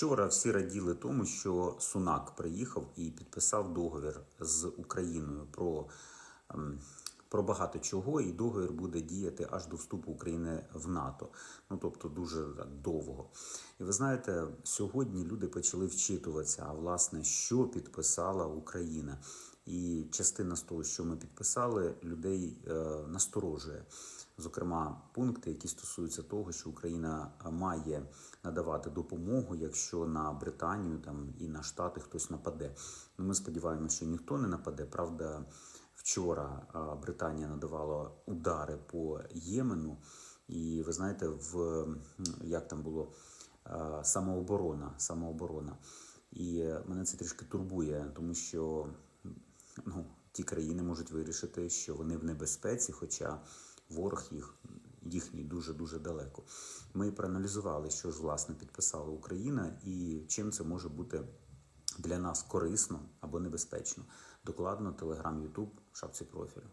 Вчора всі раділи тому, що Сунак приїхав і підписав договір з Україною про, ем, про багато чого, і договір буде діяти аж до вступу України в НАТО. Ну тобто дуже довго. І ви знаєте, сьогодні люди почали вчитуватися, а власне, що підписала Україна. І частина з того, що ми підписали, людей е, насторожує. Зокрема, пункти, які стосуються того, що Україна е, має надавати допомогу, якщо на Британію там і на Штати хтось нападе. Ну, ми сподіваємося, що ніхто не нападе. Правда, вчора Британія надавала удари по Ємену, і ви знаєте, в як там було самооборона, самооборона. І е, мене це трішки турбує, тому що ну, ті країни можуть вирішити, що вони в небезпеці, хоча ворог їх їхній дуже дуже далеко. Ми проаналізували, що ж власне підписала Україна, і чим це може бути для нас корисно або небезпечно. Докладно Телеграм, Ютуб, шапці профілю.